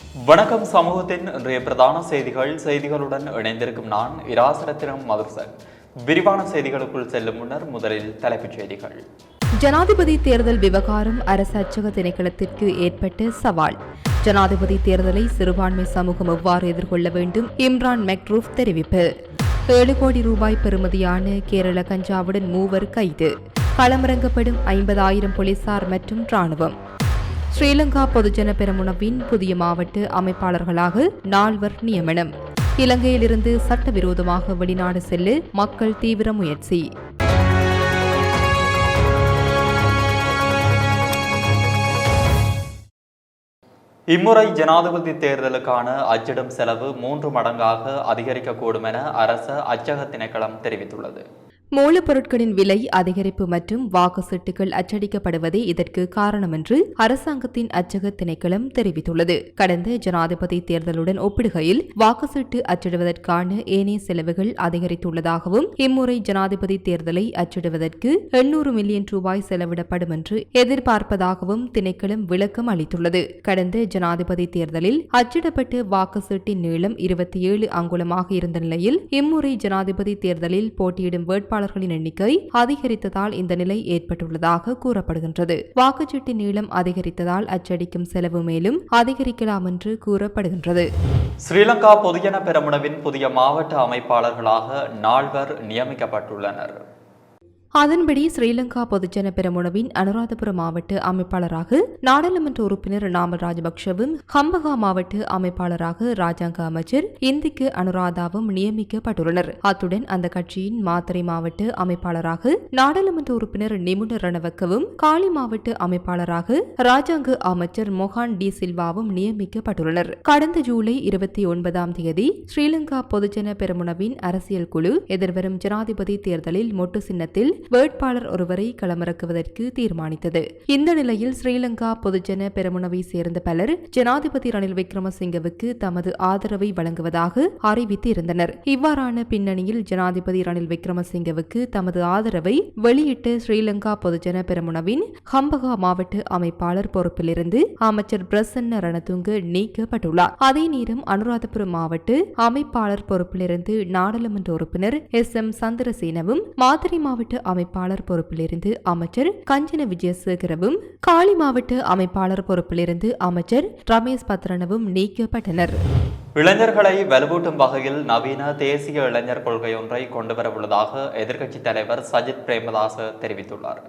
வணக்கம் சமூகத்தின் இன்றைய பிரதான செய்திகள் செய்திகளுடன் இணைந்திருக்கும் நான் இராசரத்தினம் மதுசன். விரிவான செய்திகளுக்குள் செல்லும் முன்னர் முதலில் தலைப்புச் செய்திகள். ஜனாதிபதி தேர்தல் விவகாரம் அரசு அச்சக திணைக்களத்திற்கு ஏற்பட்ட சவால். ஜனாதிபதி தேர்தலை சிறுபான்மை சமூகம் எவ்வாறு எதிர்கொள்ள வேண்டும்? இம்ரான் மெக்ரூப் தெரிவிப்பு. ஏழு கோடி ரூபாய் பெறுமதியான கேரள கஞ்சாவுடன் மூவர் கைது. களமிறங்கப்படும் ஐம்பதாயிரம் போலீசார் மற்றும் ராணுவம் ஸ்ரீலங்கா பொதுஜன பெருமுனவின் புதிய மாவட்ட அமைப்பாளர்களாக நால்வர் நியமனம். இலங்கையிலிருந்து சட்டவிரோதமாக வெளிநாடு செல்ல மக்கள் தீவிர முயற்சி. இம்முறை ஜனாதிபதி தேர்தலுக்கான அச்சிடும் செலவு மூன்று மடங்காக அதிகரிக்கக்கூடும் என அரச அச்சக திணைக்களம் தெரிவித்துள்ளது. மூலப்பொருட்களின் விலை அதிகரிப்பு மற்றும் வாக்கு சீட்டுகள் அச்சடிக்கப்படுவதே இதற்கு காரணம் என்று அரசாங்கத்தின் அச்சக திணைக்களம் தெரிவித்துள்ளது. கடந்த ஜனாதிபதி தேர்தலுடன் ஒப்பிடுகையில் வாக்கு சீட்டு அச்சிடுவதற்கான ஏனைய செலவுகள் அதிகரித்துள்ளதாகவும் இம்முறை ஜனாதிபதி தேர்தலை அச்சிடுவதற்கு எண்ணூறு மில்லியன் ரூபாய் செலவிடப்படும் என்று எதிர்பார்ப்பதாகவும் திணைக்களம் விளக்கம் அளித்துள்ளது. கடந்த ஜனாதிபதி தேர்தலில் அச்சிடப்பட்ட வாக்கு சீட்டின் நீளம் இருபத்தி ஏழு அங்குலமாக இருந்த நிலையில் இம்முறை ஜனாதிபதி தேர்தலில் போட்டியிடும் வேட்பாளர்களின் எண்ணிக்கை அதிகரித்ததால் இந்த நிலை ஏற்பட்டுள்ளதாக கூறப்படுகின்றது. வாக்குச்சீட்டு நீளம் அதிகரித்ததால் அச்சடிக்கும் செலவு மேலும் அதிகரிக்கலாம் என்று கூறப்படுகின்றது. ஸ்ரீலங்கா பொதுஜன பெரமுனவின் புதிய மாவட்ட அமைப்பாளர்களாக நால்வர் நியமிக்கப்பட்டுள்ளனர். அதன்படி ஸ்ரீலங்கா பொதுஜன பெரமுனவின் அனுராதபுர மாவட்ட அமைப்பாளராக நாடாளுமன்ற உறுப்பினர் நாமல் ராஜபக்ஷவும் ஹம்பகா மாவட்ட அமைப்பாளராக ராஜாங்க அமைச்சர் இந்திக்கு அனுராதாவும் நியமிக்கப்பட்டுள்ளனர். அத்துடன் அந்த கட்சியின் மாத்தறை மாவட்ட அமைப்பாளராக நாடாளுமன்ற உறுப்பினர் நிமுன ரணவக்கவும் காலி மாவட்ட அமைப்பாளராக ராஜாங்க அமைச்சர் மொஹான் டி சில்வாவும் நியமிக்கப்பட்டுள்ளனர். கடந்த ஜூலை இருபத்தி ஒன்பதாம் தேதி ஸ்ரீலங்கா பொதுஜன பெரமுனவின் அரசியல் குழு எதிர்வரும் ஜனாதிபதி தேர்தலில் மொட்டு சின்னத்தில் வேட்பாளர் ஒருவரை களமிறக்குவதற்கு தீர்மானித்தது. இந்த நிலையில் ஸ்ரீலங்கா பொதுஜன பெருமுனவை சேர்ந்த பலர் ஜனாதிபதி ரணில் விக்ரமசிங்கவுக்கு தமது ஆதரவை வழங்குவதாக அறிவித்து இருந்தனர் இவ்வாறான பின்னணியில் ஜனாதிபதி ரணில் விக்ரமசிங்கவுக்கு தமது ஆதரவை வெளியிட்ட ஸ்ரீலங்கா பொதுஜன பெருமுனவின் ஹம்பகா மாவட்ட அமைப்பாளர் பொறுப்பிலிருந்து அமைச்சர் பிரசன்ன ரணதுங்க நீக்கப்பட்டுள்ளார். அதே நேரம் அனுராதபுரம் மாவட்ட அமைப்பாளர் பொறுப்பிலிருந்து நாடாளுமன்ற உறுப்பினர் எஸ் எம் சந்திரசேனவும் மாதிரி மாவட்ட அமைப்பாளர் பொறுப்பிலிருந்து அமைச்சர் கஞ்சன விஜயசேகரவும் காலி மாவட்ட அமைப்பாளர் பொறுப்பிலிருந்து அமைச்சர் ரமேஷ் பத்ரனவும் நீக்கப்பட்டனர். இளைஞர்களை வலுவூட்டும் வகையில் நவீன தேசிய இளைஞர் கொள்கை ஒன்றை கொண்டுவரவுள்ளதாக எதிர்க்கட்சித் தலைவர் சஜித் பிரேமதாச தெரிவித்துள்ளார்.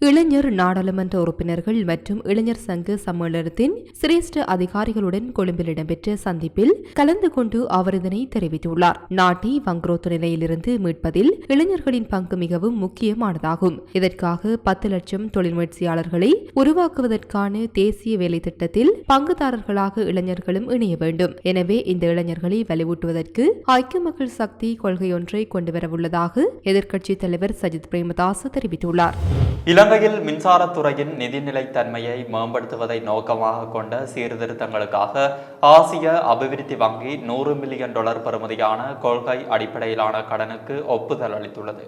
இளைஞர் நாடாளுமன்ற உறுப்பினர்கள் மற்றும் இளைஞர் சங்க சம்மேளனத்தின் சிரேஷ்ட அதிகாரிகளுடன் கொழும்பில் இடம்பெற்ற சந்திப்பில் கலந்து கொண்டு அவர் இதனை தெரிவித்துள்ளார். நாட்டை வங்குரோத்து நிலையிலிருந்து மீட்பதில் இளைஞர்களின் பங்கு மிகவும் முக்கியமானதாகும். இதற்காக பத்து லட்சம் தொழில் முயற்சியாளர்களை உருவாக்குவதற்கான தேசிய வேலை திட்டத்தில் பங்குதாரர்களாக இளைஞர்களும் இணைய வேண்டும். எனவே இந்த இளைஞர்களை வலுவூட்டுவதற்கு ஐக்கிய மக்கள் சக்தி கொள்கையொன்றை கொண்டுவரவுள்ளதாக எதிர்க்கட்சித் தலைவர் சஜித் பிரேமதாஸ் தெரிவித்துள்ளார். இலங்கையில் மின்சாரத்துறையின் நிதிநிலைத்தன்மையை மேம்படுத்துவதை நோக்கமாக கொண்ட சீர்திருத்தங்களுக்காக ஆசிய அபிவிருத்தி வங்கி நூறு மில்லியன் டாலர் பெறுமதியான கொள்கை அடிப்படையிலான கடனுக்கு ஒப்புதல் அளித்துள்ளது.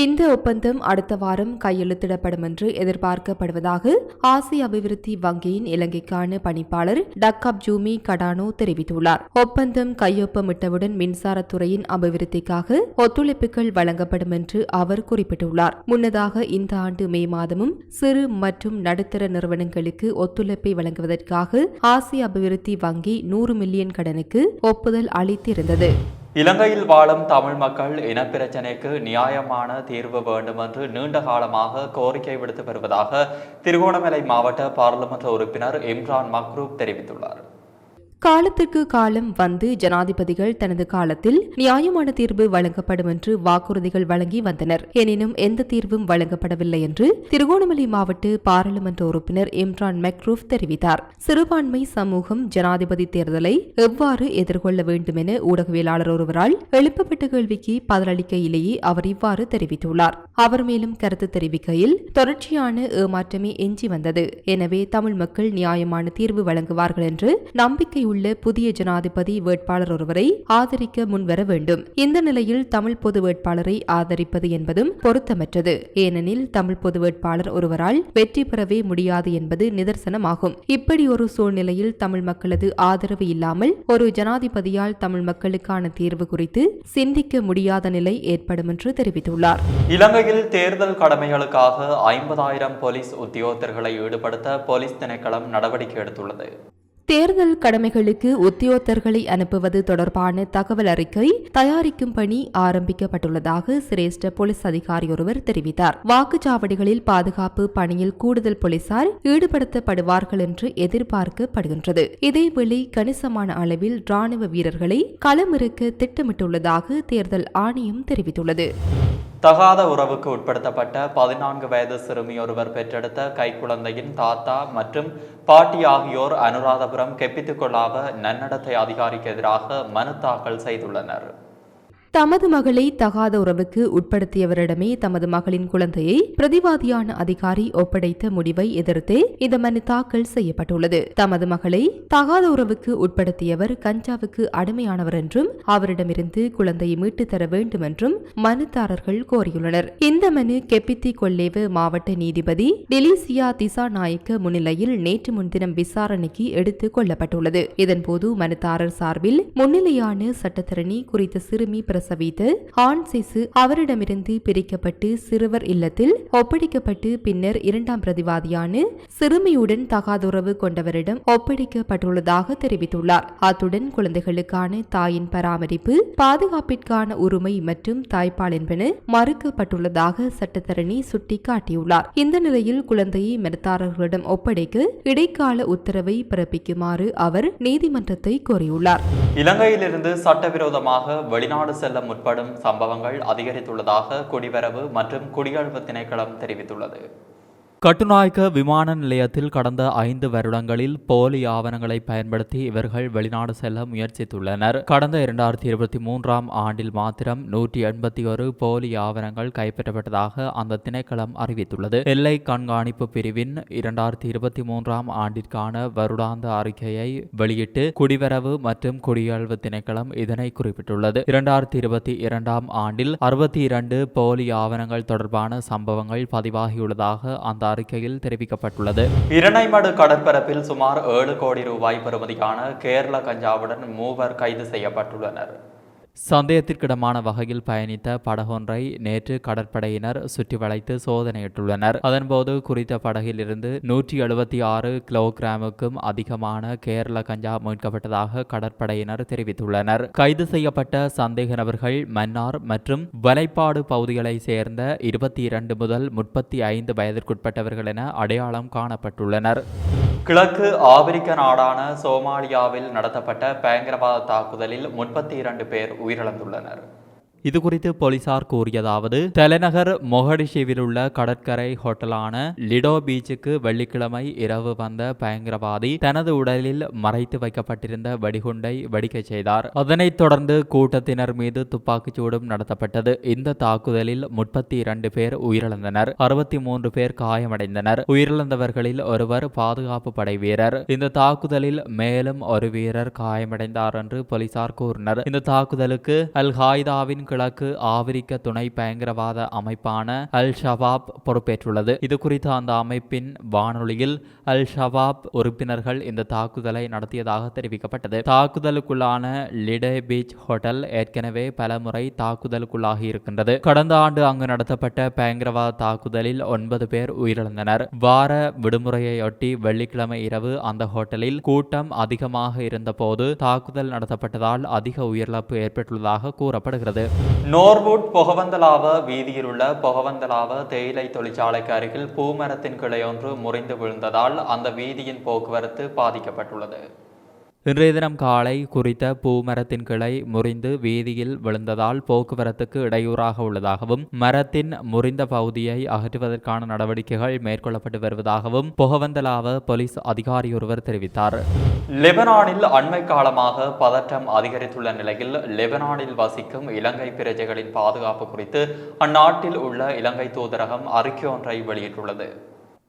இந்த ஒப்பந்தம் அடுத்த வாரம் கையெழுத்திடப்படும் என்று எதிர்பார்க்கப்படுவதாக ஆசிய அபிவிருத்தி வங்கியின் இலங்கைக்கான பணிப்பாளர் டக்கப் ஜூமி கடானோ தெரிவித்துள்ளார். ஒப்பந்தம் கையொப்பமிட்டவுடன் மின்சாரத்துறையின் அபிவிருத்திக்காக ஒத்துழைப்புகள் வழங்கப்படும் என்று அவர் குறிப்பிட்டுள்ளார். முன்னதாக இந்த ஆண்டு மே மாதமும் சிறு மற்றும் நடுத்தர நிறுவனங்களுக்கு ஒத்துழைப்பை வழங்குவதற்காக ஆசிய அபிவிருத்தி வங்கி நூறு மில்லியன் கடனுக்கு ஒப்புதல் அளித்திருந்தது. இலங்கையில் வாழும் தமிழ் மக்கள் இனப்பிரச்சினைக்கு நியாயமான தீர்வு வேண்டும் என்று நீண்ட காலமாக கோரிக்கை விடுத்து வருவதாக திருகோணமலை மாவட்ட பாராளுமன்ற உறுப்பினர் இம்ரான் மக்ரூப் தெரிவித்துள்ளார். காலத்திற்கு காலம் வந்து ஜனாதிபதிகள் தனது காலத்தில் நியாயமான தீர்வு வழங்கப்படும் என்று வாக்குறுதிகள் வழங்கி வந்தனர். எனினும் எந்த தீர்வும் வழங்கப்படவில்லை என்று திருகோணமலை மாவட்ட பாராளுமன்ற உறுப்பினர் இம்ரான் மெக்ரூப் தெரிவித்தார். சிறுபான்மை சமூகம் ஜனாதிபதி தேர்தலை எவ்வாறு எதிர்கொள்ள வேண்டும் என ஊடகவியலாளர் ஒருவரால் எழுப்பப்பட்ட கேள்விக்கு பதிலளிக்கையிலேயே அவர் இவ்வாறு தெரிவித்துள்ளார். அவர் மேலும் கருத்து தெரிவிக்கையில் தொடர்ச்சியான ஏமாற்றமே எஞ்சி வந்தது. எனவே தமிழ் மக்கள் நியாயமான தீர்வு வழங்குவார்கள் என்று நம்பிக்கை உள்ள புதிய ஜனாதிபதி வேட்பாளர் ஒருவரை ஆதரிக்க முன்வர வேண்டும். இந்த நிலையில் தமிழ் பொது வேட்பாளரை ஆதரிப்பது என்பதும் பொருத்தமற்றது. ஏனெனில் தமிழ் பொது வேட்பாளர் ஒருவரால் வெற்றி பெறவே முடியாது என்பது நிதர்சனமாகும். இப்படி ஒரு சூழ்நிலையில் தமிழ் மக்களது ஆதரவு இல்லாமல் ஒரு ஜனாதிபதியால் தமிழ் மக்களுக்கான தீர்வு குறித்து சிந்திக்க முடியாத நிலை ஏற்படும் என்று தெரிவித்துள்ளார். இலங்கையில் தேர்தல் கடமைகளுக்காக ஐம்பதாயிரம் போலீஸ் உத்தியோகத்தர்களை ஈடுபடுத்த போலீஸ் திணைக்களம் நடவடிக்கை எடுத்துள்ளது. தேர்தல் கடமைகளுக்கு உத்தியோகத்தர்களை அனுப்புவது தொடர்பான தகவல் அறிக்கை தயாரிக்கும் பணி ஆரம்பிக்கப்பட்டுள்ளதாக சிரேஷ்ட போலீஸ் அதிகாரி ஒருவர் தெரிவித்தார். வாக்குச்சாவடிகளில் பாதுகாப்பு பணியில் கூடுதல் போலீசார் ஈடுபடுத்தப்படுவார்கள் என்று எதிர்பார்க்கப்படுகின்றது. இதேவேளை கணிசமான அளவில் ராணுவ வீரர்களை களமிறக்க திட்டமிட்டுள்ளதாக தேர்தல் ஆணையம் தெரிவித்துள்ளது. தகாத உறவுக்கு உட்படுத்தப்பட்ட பதினான்கு வயது சிறுமி ஒருவர் பெற்றெடுத்த கைக்குழந்தையின் தாத்தா மற்றும் பாட்டி ஆகியோர் அனுராதபுரம் கெப்பித்துக்கொள்ளாத நன்னடத்தை அதிகாரிக்கு எதிராக மனு தாக்கல் செய்துள்ளனர். தமது மகளை தகாத உறவுக்கு உட்படுத்தியவரிடமே தமது மகளின் குழந்தையை பிரதிவாதியான அதிகாரி ஒப்படைத்த முடிவை எதிர்த்து இந்த மனு தாக்கல் செய்யப்பட்டுள்ளது. தமது மகளை தகாத உறவுக்கு உட்படுத்தியவர் கஞ்சாவுக்கு அடிமையானவர் என்றும் அவரிடமிருந்து குழந்தையை மீட்டுத் தர வேண்டும் என்றும் மனுதாரர்கள் கோரியுள்ளனர். இந்த மனு கெப்பித்தி கொல்லேவு மாவட்ட நீதிபதி டெலிசியா திசா நாயக்க முன்னிலையில் நேற்று முன்தினம் விசாரணைக்கு எடுத்துக் கொள்ளப்பட்டுள்ளது. இதன்போது மனுதாரர் சார்பில் முன்னிலையான சட்டத்தரணி குறித்த சிறுமி பிரசவித்து ஆண் சிசு அவரிடமிருந்து பிரிக்கப்பட்டு சிறுவர் இல்லத்தில் ஒப்படைக்கப்பட்டு பின்னர் இரண்டாம் பிரதிவாதியான சிறுமியுடன் தகாதுறவு கொண்டவரிடம் ஒப்படைக்கப்பட்டுள்ளதாக தெரிவித்துள்ளார். அத்துடன் குழந்தைகளுக்கான தாயின் பராமரிப்பு பாதுகாப்பிற்கான உரிமை மற்றும் தாய்ப்பால் என்பன மறுக்கப்பட்டுள்ளதாக சட்டத்தரணி சுட்டிக்காட்டியுள்ளார். இந்த நிலையில் குழந்தையை மருத்தாரர்களிடம் ஒப்படைக்க இடைக்கால உத்தரவை பிறப்பிக்குமாறு அவர் நீதிமன்றத்தை கோரியுள்ளார். இலங்கையிலிருந்து சட்டவிரோதமாக வெளிநாடு செல்ல முற்படும் சம்பவங்கள் அதிகரித்துள்ளதாக குடிவரவு மற்றும் குடியழ்வு திணைக்களம் தெரிவித்துள்ளது. கட்டுநாயக்க விமான நிலையத்தில் கடந்த ஐந்து வருடங்களில் போலி ஆவணங்களை பயன்படுத்தி இவர்கள் வெளிநாடு செல்ல முயற்சித்துள்ளனர். கடந்த இரண்டாயிரத்தி இருபத்தி மூன்றாம் ஆண்டில் மாத்திரம் நூற்றி எண்பத்தி ஒரு போலி ஆவணங்கள் கைப்பற்றப்பட்டதாக அந்த திணைக்களம் அறிவித்துள்ளது. எல்லை கண்காணிப்பு பிரிவின் இரண்டாயிரத்தி இருபத்தி மூன்றாம் ஆண்டிற்கான வருடாந்த அறிக்கையை வெளியிட்டு குடிவரவு மற்றும் குடியேழ்வு திணைக்களம் இதனை குறிப்பிட்டுள்ளது. இரண்டாயிரத்தி இருபத்தி இரண்டாம் ஆண்டில் அறுபத்தி இரண்டு போலி ஆவணங்கள் தொடர்பான சம்பவங்கள் பதிவாகியுள்ளதாக அந்த அறிக்கையில் தெரிவிக்கப்பட்டுள்ளது. இரணைமடு கடற்பரப்பில் சுமார் ஏழு கோடி ரூபாய் பெறுமதியான கேரள கஞ்சாவுடன் மூவர் கைது செய்யப்பட்டுள்ளனர். சந்தேகத்திற்கிடமான வகையில் பயணித்த படகொன்றை நேற்று கடற்படையினர் சுற்றி வளைத்து சோதனையிட்டுள்ளனர். அதன்போது குறித்த படகில் இருந்து நூற்றி எழுபத்தி ஆறு கிலோகிராமுக்கும் அதிகமான கேரள கஞ்சா மீட்கப்பட்டதாக கடற்படையினர் தெரிவித்துள்ளனர். கைது செய்யப்பட்ட சந்தேக நபர்கள் மன்னார் மற்றும் வலைப்பாடு பகுதிகளைச் சேர்ந்த இருபத்தி இரண்டு முதல் முப்பத்தி ஐந்து வயதிற்குட்பட்டவர்கள் என அடையாளம் காணப்பட்டுள்ளனர். கிழக்கு ஆப்பிரிக்க நாடான சோமாலியாவில் நடத்தப்பட்ட பயங்கரவாத தாக்குதலில் முப்பத்தி இரண்டு பேர் உயிரிழந்துள்ளனர். இது குறித்து போலீசார் கூறியதாவது தலைநகர் மொகடிஷிவில் உள்ள கடற்கரை ஹோட்டலான லிடோ பீச்சுக்கு வெள்ளிக்கிழமை இரவு வந்த பயங்கரவாதி தனது உடலில் மறைத்து வைக்கப்பட்டிருந்த வெடிகுண்டை வெடிக்கச் செய்தார். அதனைத் தொடர்ந்து கூட்டத்தினர் மீது துப்பாக்கிச் சூடும் நடத்தப்பட்டது. இந்த தாக்குதலில் முப்பத்தி இரண்டு பேர் உயிரிழந்தனர். அறுபத்தி மூன்று பேர் காயமடைந்தனர். உயிரிழந்தவர்களில் ஒருவர் பாதுகாப்பு படை வீரர். இந்த தாக்குதலில் மேலும் ஒரு வீரர் காயமடைந்தார் என்று போலீசார் கூறினர். இந்த தாக்குதலுக்கு அல் காய்தாவின் வடகிழக்கு ஆப்பிரிக்க துணை பயங்கரவாத அமைப்பான அல் ஷபாப் பொறுப்பேற்றுள்ளது. இது குறித்து அந்த அமைப்பின் வானொலியில் அல் ஷபாப் உறுப்பினர்கள் இந்த தாக்குதலை நடத்தியதாக தெரிவிக்கப்பட்டது. தாக்குதலுக்குள்ளான லிடே பீச் ஹோட்டல் ஏற்கனவே பல முறை தாக்குதலுக்குள்ளாகி இருக்கின்றது கடந்த ஆண்டு அங்கு நடத்தப்பட்ட பயங்கரவாத தாக்குதலில் ஒன்பது பேர் உயிரிழந்தனர். வார விடுமுறையொட்டி வெள்ளிக்கிழமை இரவு அந்த ஹோட்டலில் கூட்டம் அதிகமாக இருந்தபோது தாக்குதல் நடத்தப்பட்டதால் அதிக உயிரிழப்பு ஏற்பட்டுள்ளதாக கூறப்படுகிறது. நோர்வுட் புகவந்தலாவ வீதியில் உள்ள பொகவந்தலாவ தேயிலை தொழிற்சாலைக்கு அருகில் பூமரத்தின் கிளையொன்று முறிந்து விழுந்ததால் அந்த வீதியின் போக்குவரத்து பாதிக்கப்பட்டுள்ளது. இன்றைய தினம் காலை குறித்த பூமரத்தின் கிளை முறிந்து வீதியில் விழுந்ததால் போக்குவரத்துக்கு இடையூறாக உள்ளதாகவும் மரத்தின் முறிந்த பகுதியை அகற்றுவதற்கான நடவடிக்கைகள் மேற்கொள்ளப்பட்டு வருவதாகவும் புகவந்தலாவ போலீஸ் அதிகாரி ஒருவர் தெரிவித்தார். லெபனானில் அண்மை காலமாக பதற்றம் அதிகரித்துள்ள நிலையில் லெபனானில் வசிக்கும் இலங்கை பிரஜைகளின் பாதுகாப்பு குறித்து அந்நாட்டில் உள்ள இலங்கை தூதரகம் அறிக்கை ஒன்றை வெளியிட்டுள்ளது.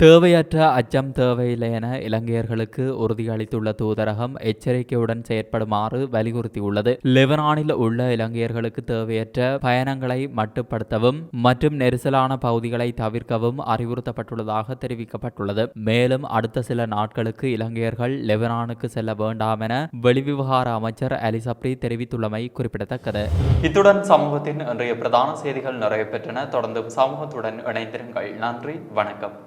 தேவையற்ற அச்சம் தேவையில்லை என இலங்கையர்களுக்கு உறுதியளித்துள்ள தூதரகம் எச்சரிக்கையுடன் செயற்படுமாறு வலியுறுத்தியுள்ளது. லெபனானில் உள்ள இலங்கையர்களுக்கு தேவையற்ற பயணங்களை மட்டுப்படுத்தவும் மற்றும் நெரிசலான பகுதிகளை தவிர்க்கவும் அறிவுறுத்தப்பட்டுள்ளதாக தெரிவிக்கப்பட்டுள்ளது. மேலும் அடுத்த சில நாட்களுக்கு இலங்கையர்கள் லெபனானுக்கு செல்ல வேண்டாம் என வெளிவிவகார அமைச்சர் அலிசப்ரி தெரிவித்துள்ளமை குறிப்பிடத்தக்கது. இத்துடன் சமூகத்தின் இன்றைய பிரதான செய்திகள் நிறைவு பெற்றன. தொடர்ந்தும் சமூகத்துடன் இணைந்திருங்கள். நன்றி வணக்கம்.